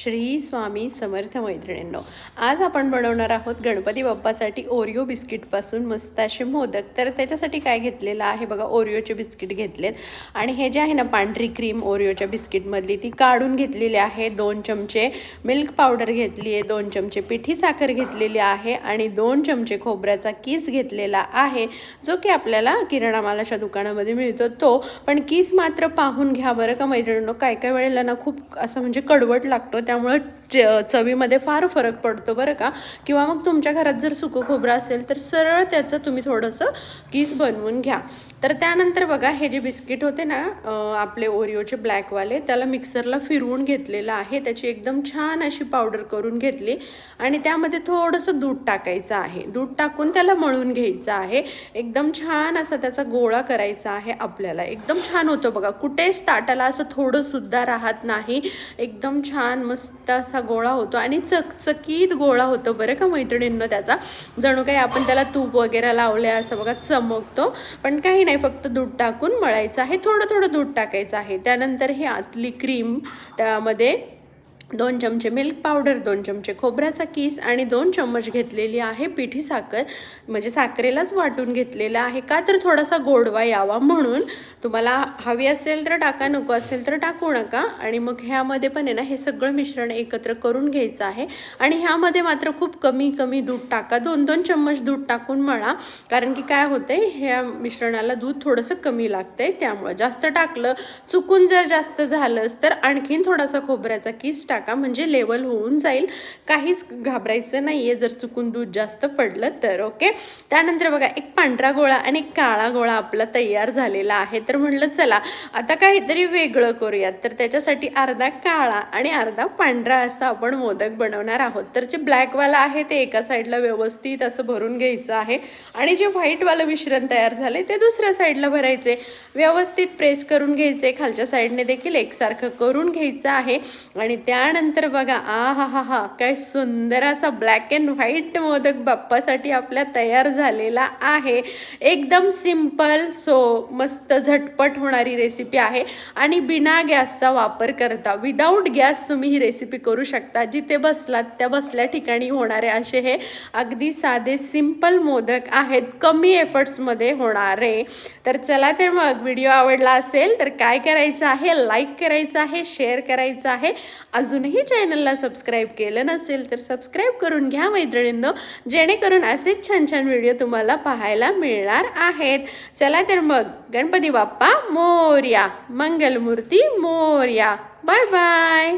श्री स्वामी समर्थ मैत्रिणींनो आज आपण बनवणार आहोत गणपती बाप्पासाठी ओरिओ बिस्किटपासून मस्त असे मोदक. तर त्याच्यासाठी काय घेतलेलं आहे बघा ओरिओचे बिस्किट घेतलेत. आणि हे जे आहे ना पांढरी क्रीम ओरिओच्या बिस्किटमधली ती काढून घेतलेली आहे. दोन चमचे मिल्क पावडर घेतली आहे दोन चमचे पिठी साखर घेतलेली आहे आणि दोन चमचे खोबऱ्याचा किस घेतलेला आहे जो की आपल्याला किराणा मालाच्या दुकानामध्ये मिळतो तो. पण किस मात्र पाहून घ्या बरं का मैत्रिणींनो काय काय वेळेला ना खूप असं म्हणजे कडवट लागतो त्यामुळं च- चवीमध्ये फार फरक पडतो बरं का. किंवा मग तुमच्या घरात जर सुकं खोबरं असेल तर सरळ त्याचं तुम्ही थोडंसं किस बनवून घ्या. तर त्यानंतर बघा हे जे बिस्किट होते ना आपले ओरिओचे ब्लॅकवाले त्याला मिक्सरला फिरवून घेतलेलं आहे. त्याची एकदम छान अशी पावडर करून घेतली आणि त्यामध्ये थोडंसं दूध टाकायचं आहे. दूध टाकून त्याला मळून घ्यायचं आहे. एकदम छान असा त्याचा गोळा करायचा आहे आपल्याला. एकदम छान होतो बघा. कुठेच ताटाला असं थोडंसुद्धा राहत नाही. एकदम छान मस्त असा गोळा होतो आणि चकचकीत गोळा होतो बरं का मैत्रिणींना त्याचा. जणू काही आपण त्याला तूप वगैरे लावले असं बघा चमकतो. पण काही नाही फक्त दूध टाकून मळायचं आहे. थोडं थोडं दूध टाकायचं आहे. त्यानंतर ही आतली क्रीम त्यामध्ये दोन चमचे मिल्क पावडर दोन चमचे खोबऱ्याचा किस आणि दोन चम्मच घेतलेली आहे पिठी साखर. म्हणजे साखरेलाच वाटून घेतलेलं आहे. का तर थोडासा गोडवा यावा म्हणून. तुम्हाला हवी असेल तर टाका नको असेल तर टाकू नका. आणि मग ह्यामध्ये पण आहे ना हे सगळं मिश्रण एकत्र करून घ्यायचं आहे. आणि ह्यामध्ये मात्र खूप कमी कमी दूध टाका. दोन दोन चम्मच दूध टाकून मळा. कारण की काय होते ह्या मिश्रणाला दूध थोडंसं कमी लागतंय. त्यामुळं जास्त टाकलं चुकून जर जास्त झालंच तर आणखीन थोडासा खोबऱ्याचा किस टाका. म्हणजे लेवल होऊन जाईल. काहीच घाबरायचं नाही आहे जर चुकून दूध जास्त पडलं तर ओके त्यानंतर बघा एक पांढरा गोळा आणि एक काळा गोळा आपला तयार झालेला आहे. तर म्हटलं चला आता काहीतरी वेगळं करूयात. तर त्याच्यासाठी अर्धा काळा आणि अर्धा पांढरा असा आपण मोदक बनवणार आहोत. तर जे ब्लॅकवाला आहे ते एका साईडला व्यवस्थित असं भरून घ्यायचं आहे. आणि जे व्हाईटवालं मिश्रण तयार झाले ते दुसऱ्या साईडला भरायचे व्यवस्थित प्रेस करून घ्यायचे खालच्या साईडने देखील एकसारखं करून घ्यायचं आहे. आणि त्या त्यानंतर बघा आ हा हा हा काय सुंदर असा ब्लॅक अँड व्हाईट मोदक बाप्पासाठी आपल्या तयार झालेला आहे. एकदम सिंपल सो मस्त झटपट होणारी रेसिपी आहे. आणि बिना गॅसचा वापर करता विदाऊट गॅस तुम्ही ही रेसिपी करू शकता. जिथे बसलात त्या बसल्या ठिकाणी होणारे असे हे अगदी साधे सिंपल मोदक आहेत. कमी एफर्ट्समध्ये होणारे. तर चला तर मग व्हिडिओ आवडला असेल तर काय करायचं आहे? लाईक करायचं आहे शेअर करायचं आहे. अजूनही चॅनलला सबस्क्राईब केलं नसेल तर सबस्क्राईब करून घ्या मैत्रिणींनो जेणेकरून असेच छान छान व्हिडिओ तुम्हाला पाहायला मिळणार आहेत. चला तर मग गणपती बाप्पा मोर्या मंगलमूर्ती मोर्या. Bye bye